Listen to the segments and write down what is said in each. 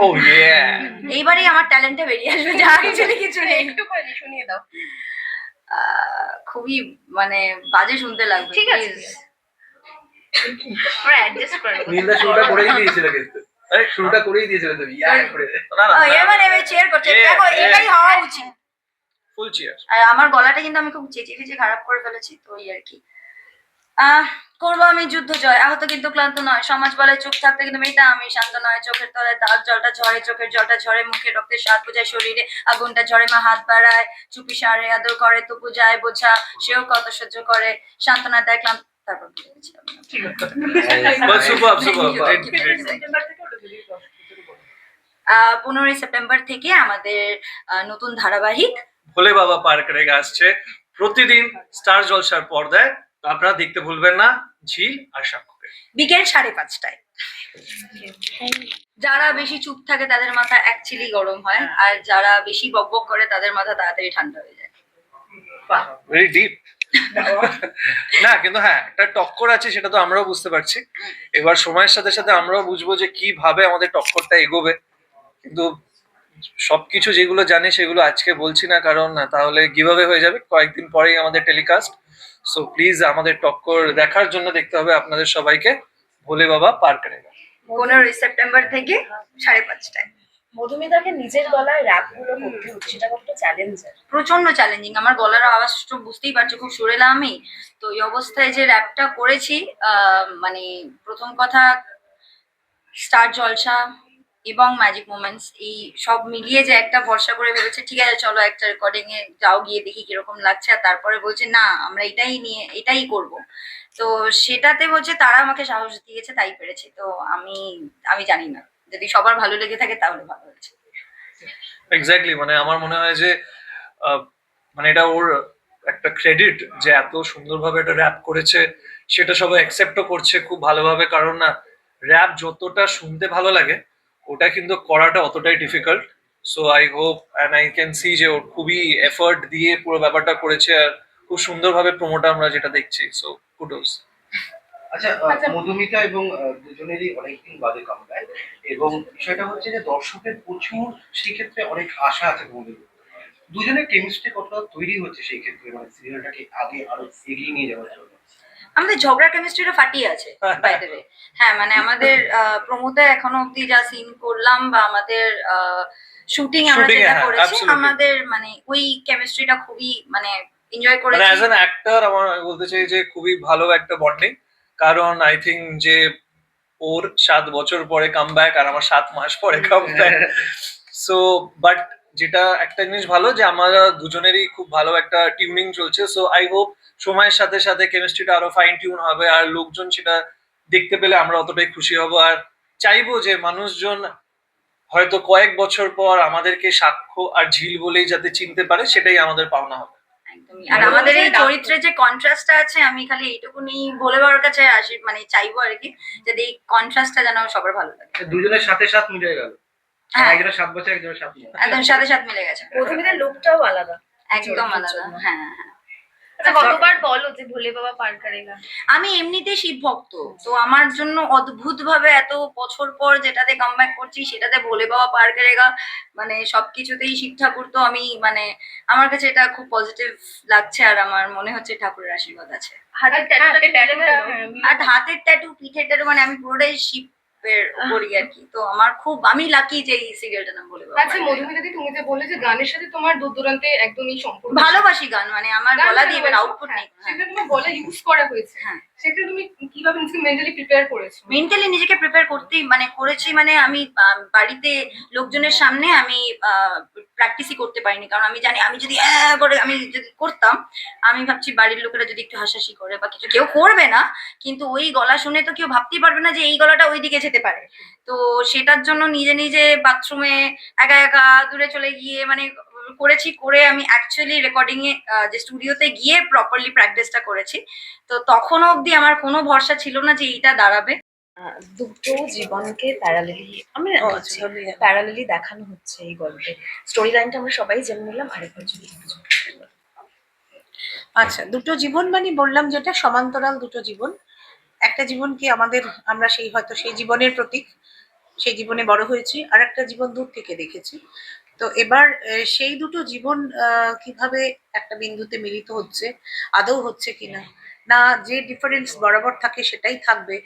ও ইয়ে এইবারেই আমার ট্যালেন্টে বেরিয়ে আসবে যা অ্যাকচুয়ালি কিছু নেই। একটুখানি শুনিয়ে দাও। আহ, খুবই মানে বাজে শুনতে লাগবে ঠিক আছে, আমরা অ্যাডজাস্ট করে নেব। শুরুটা করেই দিয়েছিল কিন্তু। আরে শুরুটা করেই দিয়েছিল তুমি করে। না না এবার এবার চেয়ার করছে। দেখো এটাই হওয়া উচিত। ফুল চেয়ার আর আমার গলাটা কিন্তু আমি খুব চেঁচিয়ে চেঁচিয়ে খারাপ করে ফেলেছি তো এই আর কি। আহ করব আমি যুদ্ধ জয়। আহত কিন্তু ক্লান্ত নয়। সমাজ বলে চুপ থাকতে কিন্তু মেয়েটা আমি শান্ত নয়। চোখের তলায় দাগ জলটা ঝরে চোখের জলটা ঝরে মুখে রক্তের স্বাদ বোঝায় শরীরে। আগুনটা ঝরে মা হাত বাড়ায় চুপি সারে আদর করে তবু যায় বোঝা সেও কত সহ্য করে। সান্ত্বনা দেয় ক্লান্ত তারপর পনেরোই সেপ্টেম্বর থেকে আমাদের আহ, নতুন ধারাবাহিক। ভোলে বাবা পার্ক রেগে আসছে। প্রতিদিন স্টার জলসার পর্দায় তো আপনারা দেখতে ভুলবেন না ঝিল আর সাক্ষকে বিকেল সাড়ে পাঁচটায়। যারা বেশি চুপ থাকে তাদের মাথা অ্যাকচুয়ালি গরম হয় আর যারা বেশি বকবক করে তাদের মাথা তাড়াতাড়ি ঠান্ডা হয়ে যায়। ভেরি ডিপ না কিন্তু হ্যাঁ একটা টক্কর আছে সেটা তো আমরাও বুঝতে পারছি। এবার সময়ের সাথে সাথে আমরাও বুঝব যে কীভাবে আমাদের টক্করটা এগোবে। কিন্তু সবকিছু যেগুলো জানি সেগুলো আজকে বলছি না কারণ তাহলে কীভাবে হয়ে যাবে। কয়েকদিন পরেই আমাদের টেলিকাস্ট সো প্লিজ আমাদের টক্কর দেখার জন্য দেখতে হবে আপনাদের সবাইকে ভোলে বাবা পার্ক রেগা পনেরোই সেপ্টেম্বর থেকে সাড়ে পাঁচটায়। মধুমিতাকে নিজের গলায় র্যাপগুলো করতে হচ্ছে সেটা কতটা চ্যালেঞ্জার প্রচণ্ড চ্যালেঞ্জিং আমার গলার আওয়াজ তো বুঝতেই পারছ খুব সুরেলা আমি। তো এই অবস্থায় যে র্যাপটা করেছি আহ, মানে প্রথম কথা স্টার জলসা এবং ম্যাজিক মোমেন্টস এই সব মিলিয়ে যে একটা ভরসা করে ভেবেছে, ঠিক আছে, চলো একটা রেকর্ডিং এ যাও, গিয়ে দেখি কীরকম লাগছে। আর তারপরে বলছে, না, আমরা এটাই নিয়ে, এটাই করব। তো সেটাতে বলছে, তারা আমাকে সাহস দিয়েছে, তাই পেরেছে। তো আমি আমি জানি না। যদি সবার ভালো লেগে থাকে, তাহলে ভালো হয়েছে। এক্স্যাক্টলি মানে আমার মনে হয় যে মানে এটা ওর একটা ক্রেডিট যে এত সুন্দরভাবে এটা র্যাপ করেছে, সেটা সবাই অ্যাকসেপ্টও করছে খুব ভালোভাবে। কারণ না র্যাপ যতটা শুনতে ভালো লাগে ওটা কিন্তু করাটা অতটাই difficult so I hope and I can see যে ওর খুবই এফর্ট দিয়ে পুরো ব্যাপারটা করেছে আর খুব সুন্দরভাবে প্রোমোটা আমরা যেটা দেখছি। সো কুডোস আচ্ছা আহ, মধুমিতা এবং দুজনেরই অনেকদিন বাদে কামব্যাক এবং বিষয়টা হচ্ছে যে দর্শকের প্রচুর সেই ক্ষেত্রে অনেক আশা আছে তোমাদের দুজনের কেমিস্ট্রি কতটা তৈরি হচ্ছে সেই ক্ষেত্রে? মানে সিরিয়ালটাকে আগে আরও এগিয়ে নিয়ে যাওয়ার জন্য? আমাদের ঝগড়া কেমিস্ট্রিটা ফাটিয়ে আছে বাই দ্য ওয়ে হ্যাঁ মানে আমাদের প্রমোতে এখনও অব্দি যা সিন করলাম বা আমাদের শুটিং আমরা যেটা হ্যাঁ, করেছি আমাদের মানে ওই কেমিস্ট্রিটা খুবই মানে এনজয় মানে করেছি। অ্যাজ অ্যান অ্যাক্টর আমার আমি বলতে চাই যে খুবই ভালো একটা বন্ডিং কারণ আই থিঙ্ক যে ওর সাত বছর পরে কাম ব্যাক আর আমার সাত মাস পরে কাম ব্যাক সো বাট যেটা একটা জিনিস ভালো যে আমরা দুজনেরই খুব ভালো একটা টিউনিং চলছে। সো আই হোপ সময়ের সাথে সাথে কেমিস্ট্রিটা আরও ফাইন টিউন হবে আর লোকজন সেটা দেখতে পেলে আমরা অতটাই খুশি হব। আর চাইব যে মানুষজন হয়তো কয়েক বছর পর আমাদেরকে সাক্ষ্য আর ঝিল বলেই যাতে চিনতে পারে সেটাই আমাদের পাওনা হবে। আর আমাদের এই চরিত্রে যে কন্ট্রাস্টটা আছে আমি খালি এইটুকুনি বলে বাবার কাছে আসি মানে চাইব আর কি যদি এই কন্ট্রাস্টটা যেন সবার ভালো লাগে। দুজনের সাথে সাথ মিলে গেল। হ্যাঁ। একজনের সাত বছর একজনের সাত একদম সাথে সাথে মিলে গেছে। মধুমিতার লুকটাও আলাদা। একদম আলাদা। হ্যাঁ হ্যাঁ। কতবার বলো যে ভোলে বাবা পার আমি এমনিতেই শিব ভক্ত তো আমার জন্য অদ্ভুত ভাবে এত বছর পর যেটাতে কামব্যাক করছি সেটাতে ভোলে বাবা পার করেগা। মানে সবকিছুতেই শিব ঠাকুর তো আমি মানে আমার কাছে এটা খুব পজিটিভ লাগছে আর আমার মনে হচ্ছে ঠাকুরের আশীর্বাদ আছে। হাতের হ্যাঁ, আর হাতের ট্যাটু পিঠের ট্যাটু মানে আমি পুরোটাই আর কি। তো আমার খুব আমি লাকি যে এই সিরিয়ালটা নাম বলে আচ্ছা মধুমিতা দি, তুমি যে বললে যে গানের সাথে তোমার দূর দূরান্তে একদমই সম্পর্ক ভালোবাসি গান মানে আমার গলা দিয়ে আউটপুট হ্যাঁ, নেই। সেখানে তোমার গলা ইউজ করা হয়েছে। হ্যাঁ। সেখানে তুমি কীভাবে নিজেকে মেন্টালি প্রিপেয়ার করেছ? মেন্টালি নিজেকে প্রিপেয়ার করতেই মানে করেছি মানে আমি বাড়িতে লোকজনের সামনে আমি প্র্যাকটিসই করতে পারিনি। কারণ আমি জানি আমি যদি করে আমি যদি করতাম আমি ভাবছি বাড়ির লোকেরা যদি একটু হাসাহাসি করে বা কিছু কেউ করবে না কিন্তু ওই গলা শুনে তো কেউ ভাবতেই পারবে না যে এই গলাটা ওই দিকে যেতে পারে। তো সেটার জন্য নিজে নিজে বাথরুমে একা একা দূরে চলে গিয়ে মানে করেছি করে আমি অ্যাকচুয়ালি রেকর্ডিং এ যে স্টুডিওতে গিয়ে প্রপারলি প্র্যাকটিসটা করেছি। তো তখন অবধি আমার কোনো ভরসা ছিল না যে এইটা দাঁড়াবে। দুটো জীবনকে প্যারালেলি আমি আচ্ছা, প্যারালেলি দেখানো হচ্ছে এই গল্পে। স্টোরি লাইনটা আমরা সবাই জেনে নিলাম আরেকবার যদি আচ্ছা দুটো জীবন মানে বললাম যেটা সমান্তরাল দুটো জীবন। একটা জীবন কি আমাদের, আমরা সেই হয়তো সেই জীবনের প্রতীক, সেই জীবনে বড় হয়েছি আর একটা জীবন দূর থেকে দেখেছি। তো এবার সেই দুটো জীবন কীভাবে একটা বিন্দুতে মিলিত হচ্ছে, আদৌ হচ্ছে কিনা, না যে ডিফারেন্স বরাবর থাকে সেটাই থাকবে,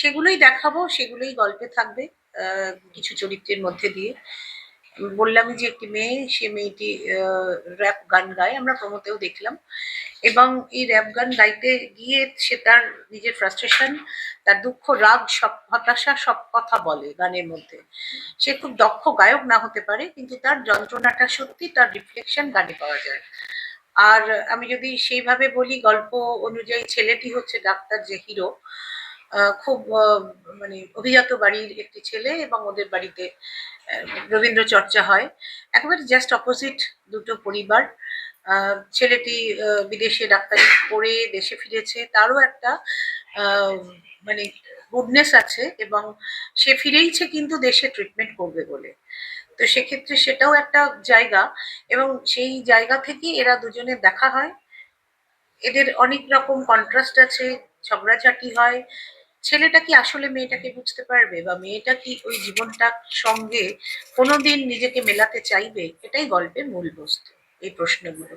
সেগুলোই দেখাবো, সেগুলোই গল্পে থাকবে কিছু চরিত্রের মধ্যে দিয়ে। বললামই যে একটি মেয়ে, সে মেয়েটি র্যাপ গান গায়, আমরা প্রমোতেও দেখলাম। এবং এই র্যাপ গান গাইতে গিয়ে সে তার নিজের ফ্রাস্ট্রেশন তার দুঃখ, রাগ, সব হতাশা, সব কথা বলে গানের মধ্যে। সে খুব দক্ষ গায়ক না হতে পারে, কিন্তু তার যন্ত্রণাটা সত্যি তার রিফ্লেকশন গানে পাওয়া যায়। আর আমি যদি সেইভাবে বলি, গল্প অনুযায়ী ছেলেটি হচ্ছে ডাক্তার যে হিরো। খুব মানে অভিজাত বাড়ির একটি ছেলে এবং ওদের বাড়িতে রবীন্দ্র চর্চা হয়। একেবারে জাস্ট অপোজিট দুটো পরিবার। ছেলেটি বিদেশে ডাক্তারি পড়ে দেশে ফিরেছে, তারও একটা মানে গুডনেস আছে এবং সে ফিরেইছে কিন্তু দেশে ট্রিটমেন্ট করবে বলে। তো সেক্ষেত্রে সেটাও একটা জায়গা এবং সেই জায়গা থেকে এরা দুজনে দেখা হয়। এদের অনেক রকম কন্ট্রাস্ট আছে, ঝগড়াঝাটি হয়। ছেলেটা কি আসলে মেয়েটাকে বুঝতে পারবে বা মেয়েটা কি ওই জীবনটার সঙ্গে কোনোদিন নিজেকে মেলাতে চাইবে? এটাই গল্পের মূল বস্তু। এই প্রশ্নগুলো।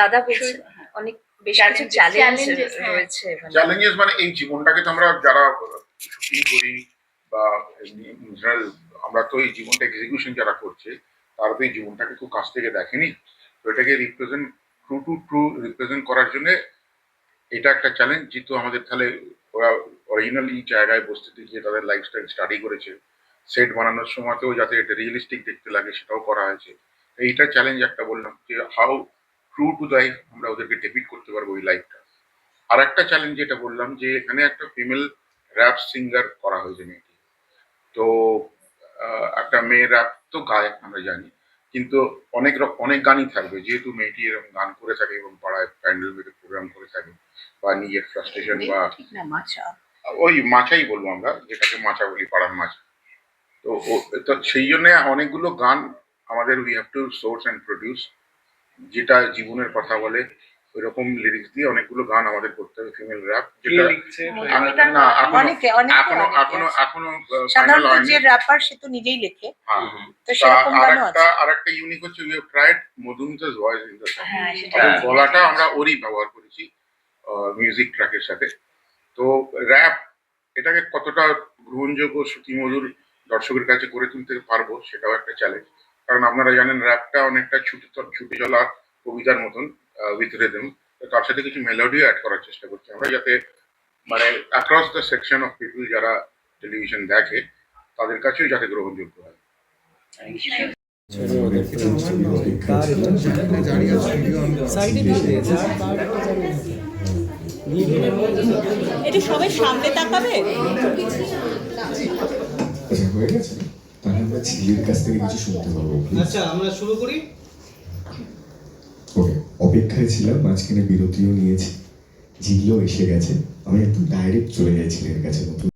দাদা বলছে অনেক বেশ কিছু চ্যালেঞ্জ হ্যাঁ। রয়েছে মানে চ্যালেঞ্জেস মানে এই জীবনটাকে তো আমরা যারা শুটিং করি বা জেনারেল আমরা তো এই জীবনটা এক্সিকিউশন যারা করছে তারা তো এই জীবনটাকে খুব কাছ থেকে দেখেনি। তো এটাকে represent true to true represent করার জন্য এটা একটা চ্যালেঞ্জ যেহেতু আমাদের তাহলে ওরা অরিজিনালি জায়গায় বসতে গিয়ে তাদের লাইফস্টাইল স্টাডি করেছে। সেট বানানোর সময়তেও যাতে এটা রিয়েলিস্টিক দেখতে লাগে সেটাও করা হয়েছে। এইটা চ্যালেঞ্জ একটা বললাম যে হাউ ট্রু টু লাইফ আমরা ওদেরকে ডেপিট করতে পারব ওই লাইফটা আর একটা চ্যালেঞ্জ যেটা বললাম যে এখানে একটা ফিমেল র্যাপ সিঙ্গার করা হয়েছে মেয়েটি তো একটা মেয়ে র্যাপ তো গায় আমরা জানি। কিন্তু অনেক অনেক গানই থাকবে। যেহেতু মেয়েটি এরকম গান করে থাকে এবং পাড়ায় প্যান্ডেল মেরে প্রোগ্রাম করে থাকে বা নিজের ফ্রাস্ট্রেশন বা ওই মাছাই বলব আমরা যেটাকে মাছা বলি পাড়ার মাছ তো সেই জন্য অনেকগুলো গান আমাদের we have to source and produce যেটা জীবনের কথা বলে ওইরকম লিরিক্স দিয়ে অনেকগুলো গান আমাদের করতে হবে ফিমেল র্যাপ যেটা না এখনও অনেকে অনেকে এখনও এখনও final সাধারণত যে র্যাপার সে তো নিজেই লেখে। হ্যাঁ। তো সেরকম গানও আরেকটা আছে। আরেকটা ইউনিক হচ্ছে we have tried Madhumita's voice in the song হ্যাঁ। গলাটা আমরা ওরই ব্যবহার করেছি মিউজিক ট্র্যাকের সাথে। তো র্যাপ এটাকে কতটা গ্রহণযোগ্য শ্রুতিমধুর দর্শকের কাছে করে তুলতে পারব সেটাও একটা চ্যালেঞ্জ কারণ আপনারা জানেন র্যাপটা অনেকটা ছুটে ছুটে চলা কবিতার মতন উইথ রেদম তার সাথে কিছু মেলোডিও অ্যাড করার চেষ্টা করছি আমরা যাতে মানে across the section of people যারা টেলিভিশন দেখে তাদের কাছেও যাতে গ্রহণযোগ্য হয়। একটু সবাই সামনে তাকাবে? হয়ে গেছে? তাহলে আমরা ঝিলির কাছ থেকে কিছু শুনতে পাবো আচ্ছা আমরা শুরু করি? ওকে অপেক্ষায় ছিলাম মাঝখানে বিরতিও নিয়েছি। ঝিলও এসে গেছে। আমি একদম ডাইরেক্ট চলে যাই ঝিলের কাছে নতুন